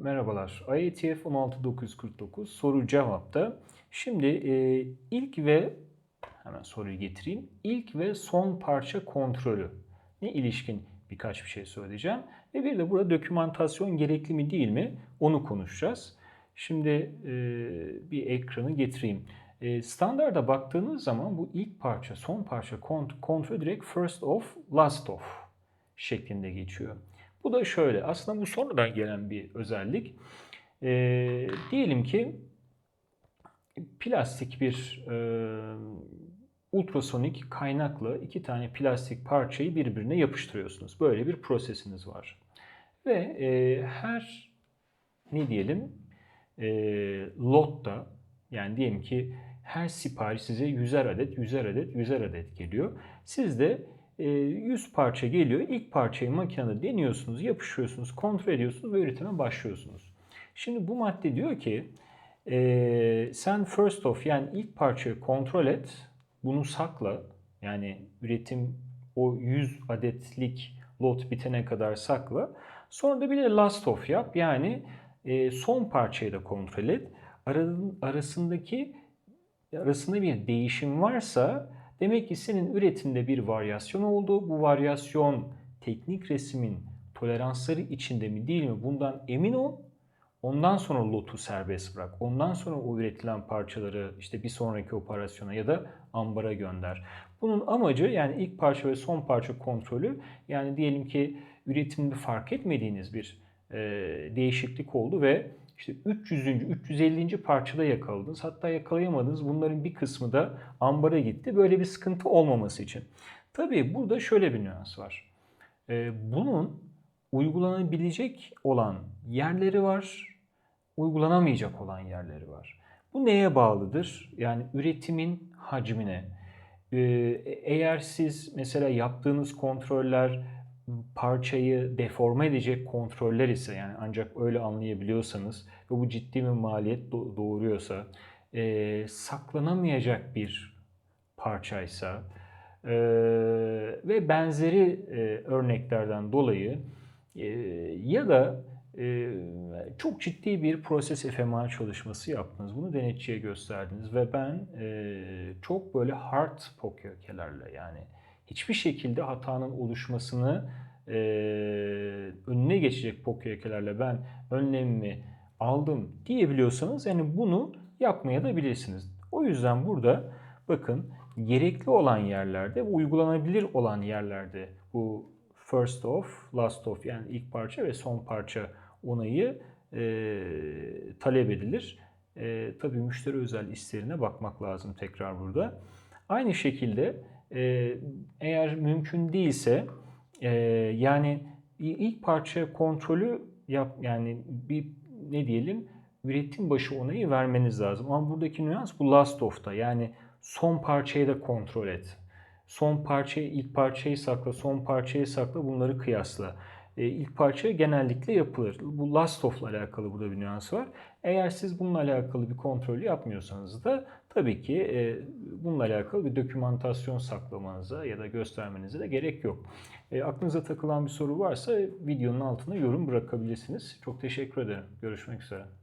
Merhabalar. IETF 16949 soru cevapta. Şimdi e, ilk ve hemen soruyu getireyim. İlk ve son parça kontrolü ne ilişkin birkaç bir şey söyleyeceğim. Ve bir de burada dokümantasyon gerekli mi değil mi onu konuşacağız. Şimdi e, bir ekranı getireyim. E, standarda baktığınız zaman bu ilk parça, son parça kont- kontrol direkt first of, last of şeklinde geçiyor. Bu da şöyle, aslında bu sonradan gelen bir özellik. E, diyelim ki plastik bir e, ultrasonik kaynakla iki tane plastik parçayı birbirine yapıştırıyorsunuz. Böyle bir prosesiniz var. Ve e, her ne diyelim e, lotta yani diyelim ki her sipariş size 100'er adet, 100'er adet, 100'er adet geliyor. Siz de 100 parça geliyor. İlk parçayı makinede deniyorsunuz, yapışıyorsunuz, kontrol ediyorsunuz ve üretime başlıyorsunuz. Şimdi bu madde diyor ki e, sen first of yani ilk parçayı kontrol et, bunu sakla. Yani üretim o 100 adetlik lot bitene kadar sakla. Sonra da bir de last of yap. Yani e, son parçayı da kontrol et. Arasındaki arasında bir değişim varsa demek ki senin üretimde bir varyasyon oldu. Bu varyasyon teknik resimin toleransları içinde mi değil mi bundan emin ol. Ondan sonra lotu serbest bırak. Ondan sonra o üretilen parçaları işte bir sonraki operasyona ya da ambara gönder. Bunun amacı yani ilk parça ve son parça kontrolü yani diyelim ki üretimde fark etmediğiniz bir e, değişiklik oldu ve işte 300. 350. parçada yakaladınız. Hatta yakalayamadınız. Bunların bir kısmı da ambara gitti. Böyle bir sıkıntı olmaması için. Tabii burada şöyle bir nüans var. E, bunun uygulanabilecek olan yerleri var, uygulanamayacak olan yerleri var. Bu neye bağlıdır? Yani üretimin hacmine. Ee, eğer siz mesela yaptığınız kontroller parçayı deforme edecek kontroller ise yani ancak öyle anlayabiliyorsanız ve bu ciddi bir maliyet doğuruyorsa e, saklanamayacak bir parçaysa e, ve benzeri e, örneklerden dolayı e, ya da e, çok ciddi bir proses FMA çalışması yaptınız. Bunu denetçiye gösterdiniz ve ben e, çok böyle hard pokyokelerle yani hiçbir şekilde hatanın oluşmasını e, önüne geçecek pokyokelerle ben önlemimi aldım diyebiliyorsanız yani bunu yapmaya da bilirsiniz. O yüzden burada bakın gerekli olan yerlerde, uygulanabilir olan yerlerde bu first of, last of yani ilk parça ve son parça onayı e, talep edilir. E, tabii müşteri özel isterine bakmak lazım tekrar burada. Aynı şekilde e, eğer mümkün değilse e, yani ilk parça kontrolü yap yani bir ne diyelim üretim başı onayı vermeniz lazım. Ama buradaki nüans bu last of'ta yani son parçayı da kontrol et. Son parçayı, ilk parçayı sakla, son parçayı sakla bunları kıyasla. E, ilk parça genellikle yapılır. Bu last of'la alakalı burada bir nüans var. Eğer siz bununla alakalı bir kontrol yapmıyorsanız da tabii ki e, bununla alakalı bir dokümantasyon saklamanıza ya da göstermenize de gerek yok. E, aklınıza takılan bir soru varsa videonun altına yorum bırakabilirsiniz. Çok teşekkür ederim. Görüşmek üzere.